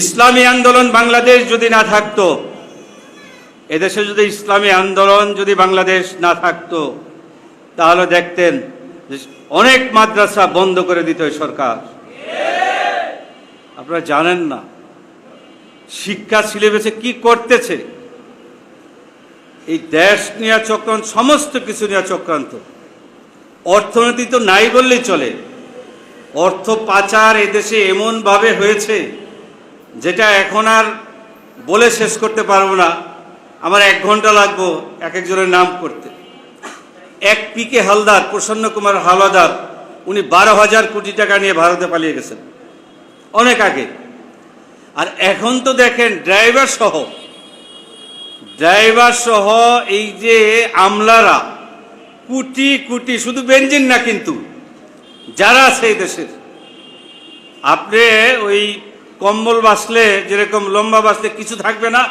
ইসলামী আন্দোলন বাংলাদেশ যদি না থাকতো, এদেশে যদি ইসলামী আন্দোলন যদি বাংলাদেশ না থাকতো, তাহলে দেখতেন অনেক মাদ্রাসা বন্ধ করে দিত সরকার। আপনারা জানেন না, শিক্ষা সিলেবাসে কি করতেছে? এই দেশ নিয়ে চক্রান্ত, সমস্ত কিছু নিয়ে চক্রান্ত। অর্থনীতি তো নাই বললেই চলে। অর্থ পাচার এদেশে এমনভাবে হয়েছে যেটা এখন আর বলে শেষ করতে পারব না। আমার এক ঘণ্টা লাগবো এক একজনের নাম করতে। এক পিকে হালদার, প্রসন্ন কুমার হাওলাদার উনি বারো হাজার কোটি টাকা নিয়ে ভারতে পালিয়ে গেছেন। অনেক আগে। আর এখন তো দেখেন ড্রাইভার সহ ড্রাইভার সহ এই যে আমলারা, কোটি কোটি, শুধু বেঞ্জিন না কিন্তু, যারা আছে এই দেশের, আপনি ওই কম্বল বাসলে যেরকম লম্বা বাসলে কিছু থাকবে না।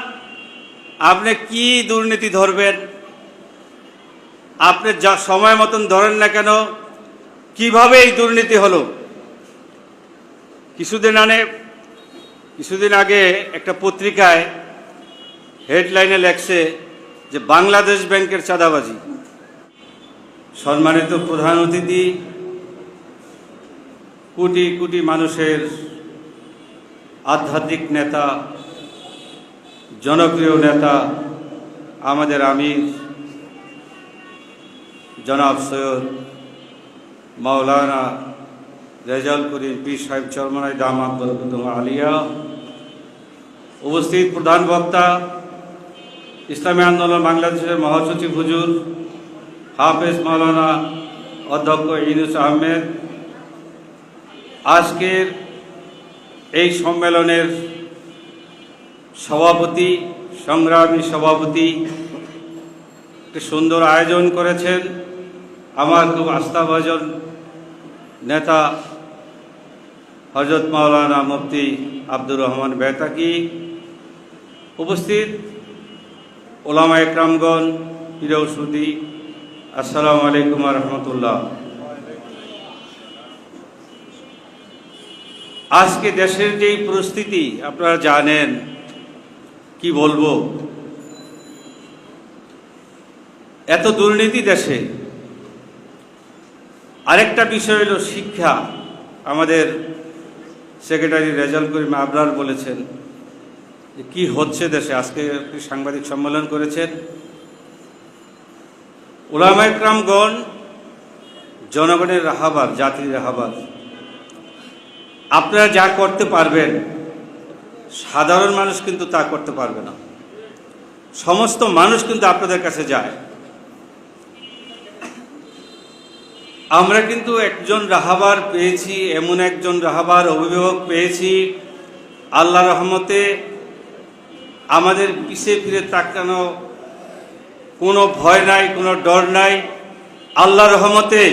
আপনি কি দুর্নীতি ধরবেন? আপনি যা সময় মতন ধরেন না কেন, কীভাবে এই দুর্নীতি হলো? কিছুদিন আনে, কিছুদিন আগে একটা পত্রিকায় হেডলাইনে লেখছে যে বাংলাদেশ ব্যাংকের চাঁদাবাজি। সম্মানিত প্রধান অতিথি, কোটি কোটি মানুষের আধ্যাত্মিক নেতা, জনপ্রিয় নেতা, আমাদের আমির, জনাব সৈয়দ মাওলানা রেজাল করিম পীর সাহেব চরমনাই দামাত বরকতুম আলিয়া, উপস্থিত প্রধান বক্তা, ইসলামী আন্দোলন বাংলাদেশের মহাসচিব হুজুর, হাফেজ মাওলানা অধ্যক্ষ ইনুস আহমেদ। আজকের এই সম্মেলনের সভাপতি, সংগ্রামী সভাপতি একটি সুন্দর আয়োজন করেছেন আমার খুব আস্থাভাজন নেতা হজরত মাওলানা মুফতি আব্দুর রহমান বেতাকি উপস্থিত ওলামা একরামগণ প্রিয়সুদি আসসালামু আলাইকুম রহমতুল্লাহ। আজকে দেশের যেই পরিস্থিতি, আপনারা জানেন, কি বলব? এত দুর্নীতি দেশে। আরেকটা বিষয় হলো শিক্ষা। আমাদের সেক্রেটারি রেজাল করিম আবরার বলেছেন যে কি হচ্ছে দেশে। আজকে একটি সাংবাদিক সম্মেলন করেছেন। ওলামায় ক্রামগণ জনগণের রাহাবার জাতির রাহাবার আপনারা যা করতে পারবেন, সাধারণ মানুষ কিন্তু তা করতে পারবে না। সমস্ত মানুষ কিন্তু আপনাদের কাছে যায়। আমরা কিন্তু একজন রাহাবার পেয়েছি, এমন একজন রাহাবার অভিভাবক পেয়েছি। আল্লাহ রহমতে আমাদের পিছে ফিরে তাকানো কোনো ভয় নাই, কোনো ডর নাই। আল্লাহ রহমতে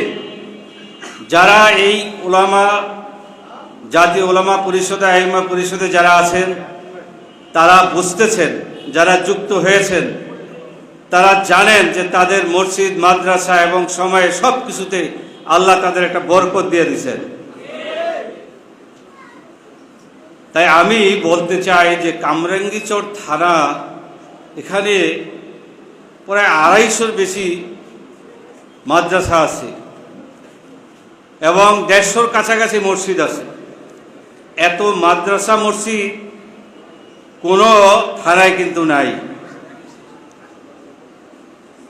যারা এই ওলামা জাতীয় ওলামা পরিষদে আহিমা পরিষদে যারা আছেন, তারা বুঝতেছেন, যারা যুক্ত হয়েছেন, তারা জানেন যে তাদের মসজিদ, মাদ্রাসা এবং সময়ে সব কিছুতে আল্লাহ তাদের একটা বরকত দিয়ে দিয়েছেন। তাই আমি বলতে চাই যে কামরাঙ্গিচর থানা এখানে প্রায় আড়াইশোর বেশি মাদ্রাসা আছে এবং দেড়শোর কাছাকাছি মসজিদ আছে। এত মাদ্রাসা মসজিদ কোনো থানায় কিন্তু নাই।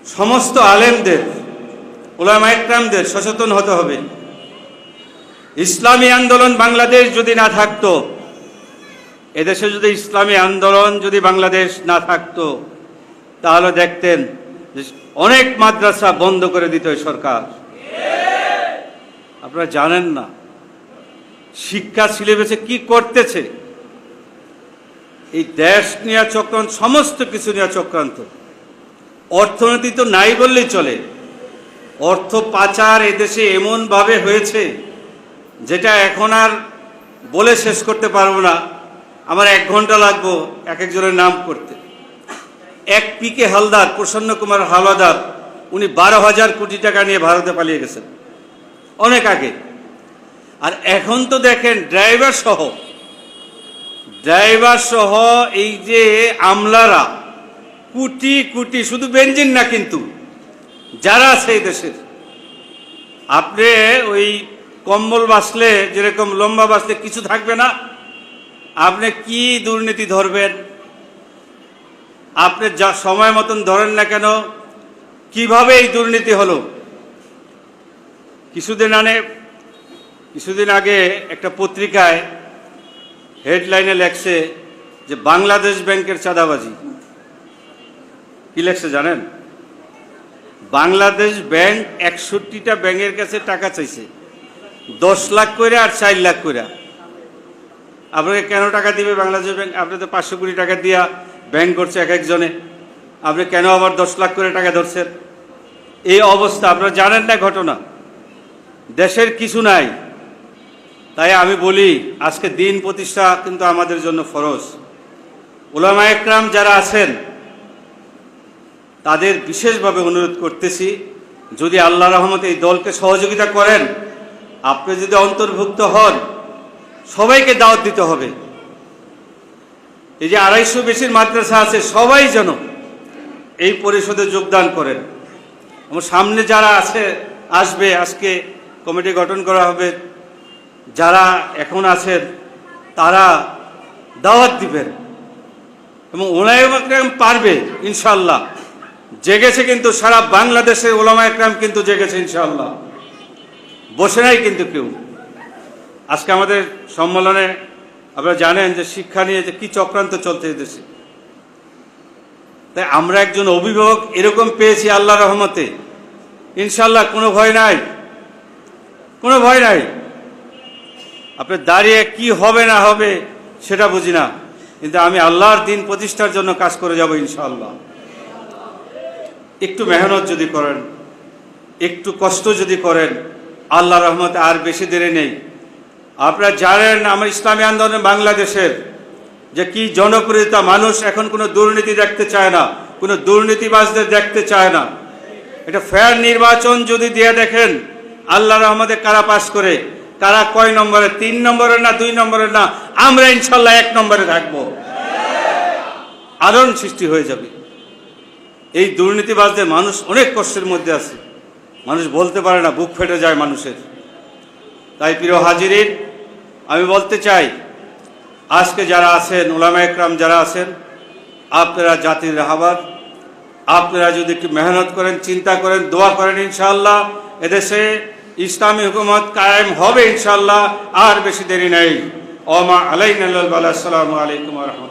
সমস্ত আলেমদের, ওলামা একরামদের সচেতন হতে হবে। ইসলামী আন্দোলন বাংলাদেশ যদি না থাকতো, এদেশে যদি ইসলামী আন্দোলন যদি বাংলাদেশ না থাকতো, তাহলে দেখতেন অনেক মাদ্রাসা বন্ধ করে দিত সরকার। আপনারা জানেন না। শিক্ষা সিলেবাসে কি করতেছে? এই দেশ নিয়ে চক্রান্ত, সমস্ত কিছু নিয়ে চক্রান্ত। অর্থনীতি তো নাই বললেই চলে। অর্থ পাচার এদেশে এমনভাবে হয়েছে, যেটা এখন আর বলে শেষ করতে পারব না। আমার এক ঘণ্টা লাগবো এক একজনের নাম করতে। এক পিকে হালদার, প্রসন্ন কুমার হাওলাদার উনি বারো হাজার কোটি টাকা নিয়ে ভারতে পালিয়ে গেছেন। অনেক আগে। আর এখন তো দেখেন ড্রাইভার সহ ড্রাইভার সহ এই যে আমলারা, কোটি কোটি, শুধু বেঞ্জিন না কিন্তু, যারা আছে এই দেশের, আপনি ওই কম্বল বাসলে যেরকম লম্বা বাসলে কিছু থাকবে না, আপনি কি দুর্নীতি ধরবেন? আপনি যা সময় মতন ধরেন না কেন, কীভাবে এই দুর্নীতি হলো? কিছুদিন আনে কিছুদিন আগে একটা পত্রিকায় হেডলাইনে লেখছে যে বাংলাদেশ ব্যাংকের চাঁদাবাজি। কি লেখছে জানেন? বাংলাদেশ ব্যাংক একষট্টিটা ব্যাংকের কাছে টাকা চাইছে। দশ লাখ করে আর চার লাখ করে আপনাকে কেন টাকা দিবে বাংলাদেশ ব্যাংক? আপনি তো পাঁচশো কোটি টাকা দিয়া ব্যাংক করছে এক একজনে। আপনি কেন আবার দশ লাখ করে টাকা ধরছেন? এই অবস্থা, আপনারা জানেন না ঘটনা? দেশের কিছু নাই। তাই আমি বলি, আজকে দিন প্রতিষ্ঠা কিন্তু আমাদের জন্য ফরজ। ওলামা একরাম যারা আছেন, তাদের বিশেষভাবে অনুরোধ করতেছি, যদি আল্লাহ রহমতে এই দলকে সহযোগিতা করেন, আপনি যদি অন্তর্ভুক্ত হন, সবাইকে দাওয়াত দিতে হবে। এই যে আড়াইশো বেশির মাদ্রাসা আছে, সবাই যেন এই পরিষদে যোগদান করেন। এবং সামনে যারা আছে, আসবে, আজকে কমিটি গঠন করা হবে যারা এখন আছেন তারা দাওয়াত দিবেন। এবং ওলায় একরাম পারবে ইনশাল্লাহ জেগেছে কিন্তু সারা বাংলাদেশের ওলামা একরাম কিন্তু জেগেছে ইনশাল্লাহ বসে নাই কিন্তু কেউ। আজকে আমাদের সম্মেলনে আপনারা জানেন যে শিক্ষা নিয়ে যে কি চক্রান্ত চলতে দেশে। তাই আমরা একজন অভিভাবক এরকম পেয়েছি আল্লাহ রহমতে। ইনশাল্লাহ কোনো ভয় নাই। কোনো ভয় নাই। আপনি দাঁড়িয়ে কি হবে না হবে সেটা বুঝি না। কিন্তু আমি আল্লাহর দিন প্রতিষ্ঠার জন্য কাজ করে যাব ইনশাআল্লাহ। একটু মেহনত যদি করেন, একটু কষ্ট যদি করেন আল্লাহ রহমতে আর বেশি দেরি নেই। আপনারা জানেন আমার ইসলামী আন্দোলন বাংলাদেশের যে কি জনপ্রিয়তা, মানুষ এখন কোনো দুর্নীতি দেখতে চায় না, কোনো দুর্নীতিবাজদের দেখতে চায় না। এটা ফেয়ার নির্বাচন যদি দিয়ে দেখেন আল্লাহ রহমতে কারা পাস করে কারা কয় নম্বরে, তিন নম্বরের না দুই নম্বরের না, আমরা ইনশাল্লাহ এক নম্বরে থাকব। আদরণ সৃষ্টি হয়ে যাবে। এই দুর্নীতিবাজদের মানুষ অনেক কষ্টের মধ্যে আছে। মানুষ বলতে পারে না, বুক ফেটে যায় মানুষের। তাই প্রিয় হাজিরিন, আমি বলতে চাই, আজকে যারা আছেন, ওলামা একরাম যারা আছেন, আপনারা জাতির রাহাবার আপনারা যদি একটু মেহনত করেন, চিন্তা করেন, দোয়া করেন ইনশাআল্লাহ এদেশে ইসলামী হুকুমত কায়েম হবে ইনশাল্লাহ আর বেশি দেরি নেই। ওমা আলাইন আসসালামু আলাইকুম রহমতুল্লাহ।